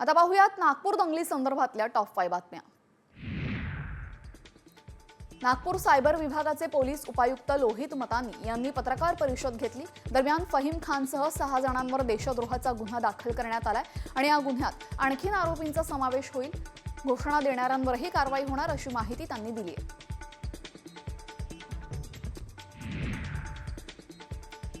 आता पाहूयात नागपूर दंगली संदर्भातल्या टॉप फाय बातम्या. नागपूर सायबर विभागाचे पोलीस उपायुक्त लोहित मतानी यांनी पत्रकार परिषद घेतली. दरम्यान फहीम खानसह सहा जणांवर देशद्रोहाचा गुन्हा दाखल करण्यात आलाय आणि या गुन्ह्यात आणखीन आरोपींचा समावेश होईल. घोषणा देणाऱ्यांवरही कारवाई होणार अशी माहिती त्यांनी दिली आहे.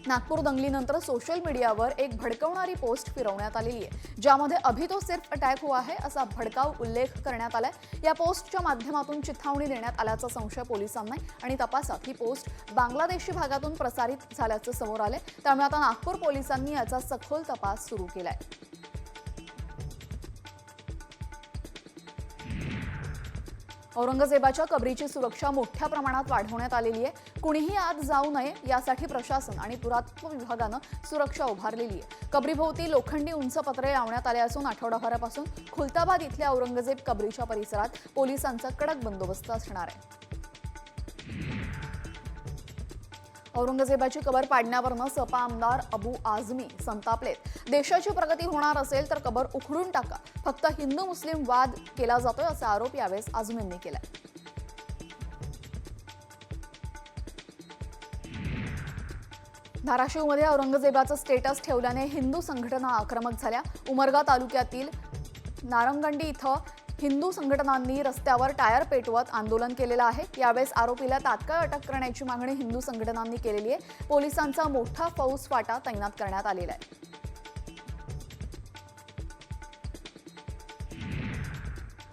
नागपूर दंगलीनंतर सोशल मीडियावर एक भडकवणारी पोस्ट फिरवण्यात आलेली आहे ज्यामध्ये अभी तो सिर्फ अटॅक हुआ है असा भडकाव उल्लेख करण्यात आलाय. या पोस्टच्या माध्यमातून चिथावणी देण्यात आल्याचा संशय पोलिसांना आणि तपासात ही पोस्ट बांगलादेशी भागातून प्रसारित झाल्याचं समोर आलंय. त्यामुळे आता नागपूर पोलिसांनी याचा सखोल तपास सुरू केलाय. औरंगजेबाच्या कबरीची सुरक्षा मोठ्या प्रमाणात वाढवण्यात आलेली आहे. कुणीही आत जाऊ नये यासाठी प्रशासन आणि पुरातत्व विभागानं सुरक्षा उभारलेली आहे. कबरीभोवती लोखंडी उंच पत्रे लावण्यात आले असून आठवडाभरापासून खुलताबाद इथल्या औरंगजेब कबरीच्या परिसरात पोलिसांचा कडक बंदोबस्त असणार आहे. औरंगजेबाची कबर पाडण्यावरनं सपा आमदार अबू आझमी संतापलेत देशाची प्रगती होणार असेल तर कबर उखडून टाका. फक्त हिंदू मुस्लिम वाद केला जातोय असा आरोप यावेळेस आझमींनी केलाय. धाराशिवमध्ये औरंगजेबाचं स्टेटस ठेवल्याने हिंदू संघटना आक्रमक झाल्या. उमरगा तालुक्यातील नारंगंडी इथं हिंदू संघटनांनी रस्त्यावर टायर पेटवत आंदोलन केलेलं आहे. यावेळेस आरोपीला तात्काळ अटक करण्याची मागणी हिंदू संघटनांनी केलेली आहे. पोलिसांचा मोठा फौज फाटा तैनात करण्यात आलेला आहे.